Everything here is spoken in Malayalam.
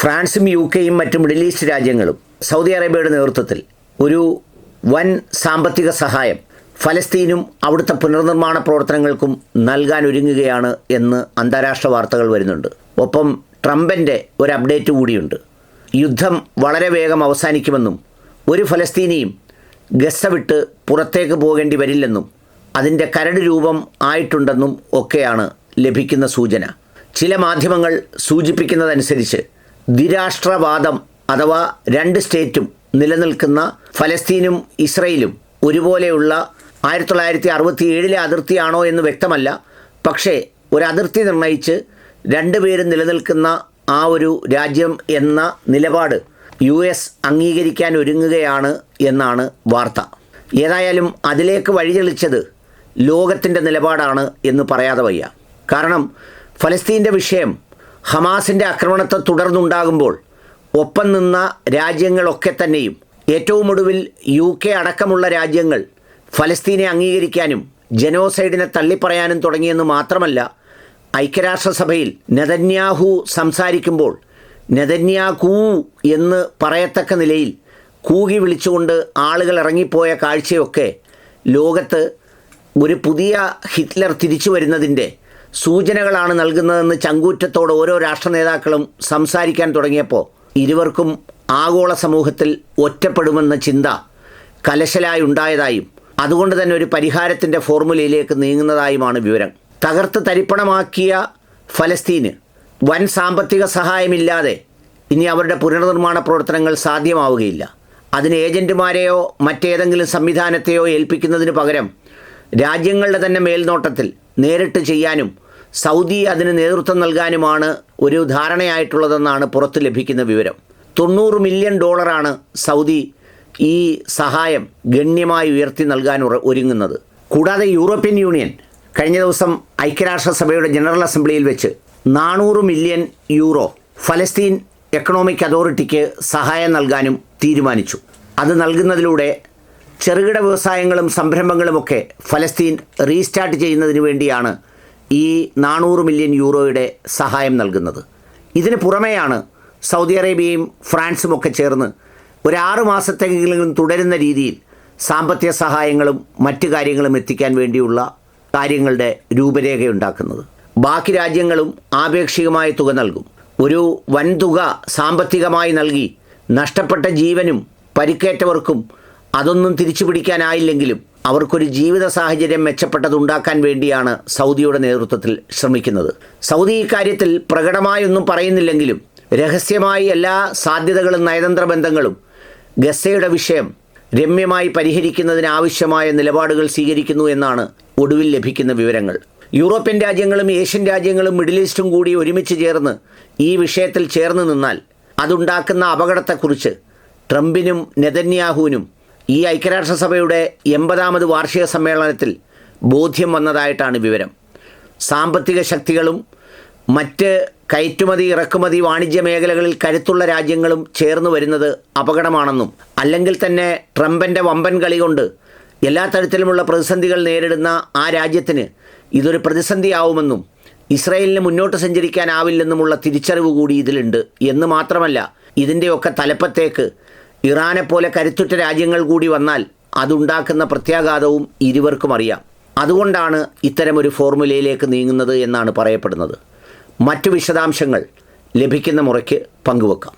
ഫ്രാൻസും യു കെയും മറ്റ് മിഡിൽ ഈസ്റ്റ് രാജ്യങ്ങളും സൗദി അറേബ്യയുടെ നേതൃത്വത്തിൽ ഒരു വൻ സാമ്പത്തിക സഹായം ഫലസ്തീനും അവിടുത്തെ പുനർനിർമ്മാണ പ്രവർത്തനങ്ങൾക്കും നൽകാൻ ഒരുങ്ങുകയാണ് എന്ന് അന്താരാഷ്ട്ര വാർത്തകൾ വരുന്നുണ്ട്. ഒപ്പം ട്രംപിന്റെ ഒരു അപ്ഡേറ്റ് കൂടിയുണ്ട്. യുദ്ധം വളരെ വേഗം അവസാനിക്കുമെന്നും ഒരു ഫലസ്തീനിയും ഗസ വിട്ട് പുറത്തേക്ക് പോകേണ്ടി വരില്ലെന്നും അതിന്റെ കരട് രൂപം ആയിട്ടുണ്ടെന്നും ഒക്കെയാണ് ലഭിക്കുന്ന സൂചന. ചില മാധ്യമങ്ങൾ സൂചിപ്പിക്കുന്നതനുസരിച്ച് ദ്വിരാഷ്ട്രവാദം അഥവാ രണ്ട് സ്റ്റേറ്റും നിലനിൽക്കുന്ന ഫലസ്തീനും ഇസ്രയേലും ഒരുപോലെയുള്ള ആയിരത്തി തൊള്ളായിരത്തി അറുപത്തി ഏഴിലെ അതിർത്തിയാണോ എന്ന് വ്യക്തമല്ല. പക്ഷേ ഒരു അതിർത്തി നിർണയിച്ച് രണ്ടുപേരും നിലനിൽക്കുന്ന ആ ഒരു രാജ്യം എന്ന നിലപാട് യു എസ് അംഗീകരിക്കാൻ ഒരുങ്ങുകയാണ് എന്നാണ് വാർത്ത. ഏതായാലും അതിലേക്ക് വഴിതെളിച്ചത് ലോകത്തിന്റെ നിലപാടാണ് എന്ന് പറയാതെ വയ്യ. കാരണം ഫലസ്തീന്റെ വിഷയം ഹമാസിന്റെ ആക്രമണത്തെ തുടർന്നുണ്ടാകുമ്പോൾ ഒപ്പം നിന്ന രാജ്യങ്ങളൊക്കെ തന്നെയും ഏറ്റവും ഒടുവിൽ യു കെ അടക്കമുള്ള രാജ്യങ്ങൾ ഫലസ്തീനെ അംഗീകരിക്കാനും ജനോസൈഡിനെ തള്ളിപ്പറയാനും തുടങ്ങിയെന്ന് മാത്രമല്ല ഐക്യരാഷ്ട്രസഭയിൽ നെതന്യാഹു സംസാരിക്കുമ്പോൾ നെതന്യാഹൂ എന്ന് പറയത്തക്ക നിലയിൽ കൂകി വിളിച്ചുകൊണ്ട് ആളുകൾ ഇറങ്ങിപ്പോയ കാഴ്ചയൊക്കെ ലോകത്ത് ഒരു പുതിയ ഹിറ്റ്ലർ തിരിച്ചു വരുന്നതിന്റെ സൂചനകളാണ് നൽകുന്നതെന്ന് ചങ്കൂറ്റത്തോട് ഓരോ രാഷ്ട്ര നേതാക്കളും സംസാരിക്കാൻ തുടങ്ങിയപ്പോൾ ഇരുവർക്കും ആഗോള സമൂഹത്തിൽ ഒറ്റപ്പെടുമെന്ന ചിന്ത കലശലായി ഉണ്ടായതായും അതുകൊണ്ട് തന്നെ ഒരു പരിഹാരത്തിന്റെ ഫോർമുലയിലേക്ക് നീങ്ങുന്നതായുമാണ് വിവരം. തകർത്ത് തരിപ്പണമാക്കിയ ഫലസ്തീന് വൻ സാമ്പത്തിക സഹായമില്ലാതെ ഇനി അവരുടെ പുനർനിർമ്മാണ പ്രവർത്തനങ്ങൾ സാധ്യമാവുകയില്ല. അതിന് ഏജന്റുമാരെയോ മറ്റേതെങ്കിലും സംവിധാനത്തെയോ ഏൽപ്പിക്കുന്നതിന് പകരം രാജ്യങ്ങളുടെ തന്നെ മേൽനോട്ടത്തിൽ നേരിട്ട് ചെയ്യാനും സൗദി അതിന് നേതൃത്വം നൽകാനുമാണ് ഒരു ധാരണയായിട്ടുള്ളതെന്നാണ് പുറത്ത് ലഭിക്കുന്ന വിവരം. തൊണ്ണൂറ് മില്യൺ ഡോളറാണ് സൗദി ഈ സഹായം ഗണ്യമായി ഉയർത്തി നൽകാൻ ഒരുങ്ങുന്നത്. കൂടാതെ യൂറോപ്യൻ യൂണിയൻ കഴിഞ്ഞ ദിവസം ഐക്യരാഷ്ട്രസഭയുടെ ജനറൽ അസംബ്ലിയിൽ വെച്ച് നാനൂറ് മില്യൺ യൂറോ ഫലസ്തീൻ എക്കണോമിക് അതോറിറ്റിക്ക് സഹായം നൽകാനും തീരുമാനിച്ചു. അത് നൽകുന്നതിലൂടെ ചെറുകിട വ്യവസായങ്ങളും സംരംഭങ്ങളുമൊക്കെ ഫലസ്തീൻ റീസ്റ്റാർട്ട് ചെയ്യുന്നതിന് വേണ്ടിയാണ് ഈ നാനൂറ് മില്യൺ യൂറോയുടെ സഹായം നൽകുന്നത്. ഇതിന് പുറമെയാണ് സൗദി അറേബ്യയും ഫ്രാൻസും ഒക്കെ ചേർന്ന് ഒരു മാസത്തെങ്കിലും തുടരുന്ന രീതിയിൽ സാമ്പത്തിക സഹായങ്ങളും മറ്റു കാര്യങ്ങളും എത്തിക്കാൻ വേണ്ടിയുള്ള കാര്യങ്ങളുടെ രൂപരേഖയുണ്ടാക്കുന്നത് ബാക്കി രാജ്യങ്ങളും ആപേക്ഷികമായ തുക നൽകും. ഒരു വൻതുക സാമ്പത്തികമായി നൽകി നഷ്ടപ്പെട്ട ജീവനും പരിക്കേറ്റവർക്കും അതൊന്നും തിരിച്ചു പിടിക്കാനായില്ലെങ്കിലും അവർക്കൊരു ജീവിത സാഹചര്യം മെച്ചപ്പെട്ടതുണ്ടാക്കാൻ വേണ്ടിയാണ് സൗദിയുടെ നേതൃത്വത്തിൽ ശ്രമിക്കുന്നത്. സൗദി ഇക്കാര്യത്തിൽ പ്രകടമായൊന്നും പറയുന്നില്ലെങ്കിലും രഹസ്യമായി എല്ലാ സാധ്യതകളും നയതന്ത്ര ബന്ധങ്ങളും ഗസയുടെ വിഷയം രമ്യമായി പരിഹരിക്കുന്നതിനാവശ്യമായ നിലപാടുകൾ സ്വീകരിക്കുന്നു എന്നാണ് ഒടുവിൽ ലഭിക്കുന്ന വിവരങ്ങൾ. യൂറോപ്യൻ രാജ്യങ്ങളും ഏഷ്യൻ രാജ്യങ്ങളും മിഡിൽ ഈസ്റ്റും കൂടി ഒരുമിച്ച് ചേർന്ന് ഈ വിഷയത്തിൽ ചേർന്ന് നിന്നാൽ അതുണ്ടാക്കുന്ന അപകടത്തെക്കുറിച്ച് ട്രംപിനും നെതന്യാഹുവിനും ഈ ഐക്യരാഷ്ട്രസഭയുടെ എൺപതാമത് വാർഷിക സമ്മേളനത്തിൽ ബോധ്യം വന്നതായിട്ടാണ് വിവരം. സാമ്പത്തിക ശക്തികളും മറ്റ് കയറ്റുമതി ഇറക്കുമതി വാണിജ്യ മേഖലകളിൽ കരുത്തുള്ള രാജ്യങ്ങളും ചേർന്ന് വരുന്നത് അപകടമാണെന്നും അല്ലെങ്കിൽ തന്നെ ട്രംപിന്റെ വമ്പൻ കളി കൊണ്ട് എല്ലാ തരത്തിലുമുള്ള പ്രതിസന്ധികൾ നേരിടുന്ന ആ രാജ്യത്തിന് ഇതൊരു പ്രതിസന്ധിയാവുമെന്നും ഇസ്രയേലിന് മുന്നോട്ട് സഞ്ചരിക്കാനാവില്ലെന്നുമുള്ള തിരിച്ചറിവ് കൂടി ഇതിലുണ്ട്. എന്ന് മാത്രമല്ല ഇതിന്റെയൊക്കെ തലപ്പത്തേക്ക് ഇറാനെ പോലെ കരുത്തുറ്റ രാജ്യങ്ങൾ കൂടി വന്നാൽ അതുണ്ടാക്കുന്ന പ്രത്യാഘാതവും ഇരുവർക്കും അറിയാം. അതുകൊണ്ടാണ് ഇത്തരമൊരു ഫോർമുലയിലേക്ക് നീങ്ങുന്നത് എന്നാണ് പറയപ്പെടുന്നത്. മറ്റു വിശദാംശങ്ങൾ ലഭിക്കുന്ന മുറയ്ക്ക് പങ്കുവെക്കാം.